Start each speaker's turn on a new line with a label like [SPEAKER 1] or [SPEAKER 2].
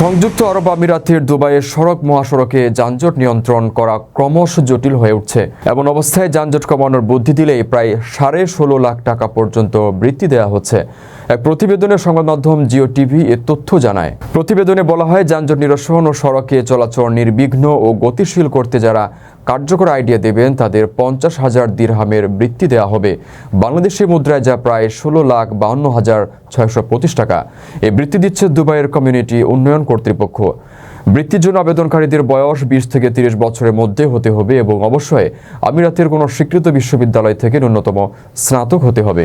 [SPEAKER 1] সংযুক্ত আরব আমিরাতের দুবাইয়ের সড়ক মহাসড়কে যানজট নিয়ন্ত্রণ করা ক্রমশ জটিল হয়ে উঠছে। এমন অবস্থায় যানজট কমানোর বুদ্ধি দিলেই প্রায় সাড়ে ষোলো লাখ টাকা পর্যন্ত বৃত্তি দেওয়া হচ্ছে। এক প্রতিবেদনে সংবাদ মাধ্যম জিও টিভি এ তথ্য জানায়। প্রতিবেদনে বলা হয়, যানজট নিরসন ও সড়কে চলাচল নির্বিঘ্ন ও গতিশীল করতে যারা কার্যকর আইডিয়া দেবেন, তাদের পঞ্চাশ হাজার দিরহামের বৃত্তি দেওয়া হবে। বাংলাদেশি মুদ্রায় যা প্রায় ষোলো লাখ বাউন্ন হাজার ছয়শো পঁচিশ টাকা। এই বৃত্তি দিচ্ছে দুবাইয়ের কমিউনিটি উন্নয়ন কর্তৃপক্ষ। বৃত্তির জন্য আবেদনকারীদের বয়স বিশ থেকে তিরিশ বছরের মধ্যে হতে হবে এবং অবশ্যই আমিরাতের কোনো স্বীকৃত বিশ্ববিদ্যালয় থেকে ন্যূনতম স্নাতক হতে হবে।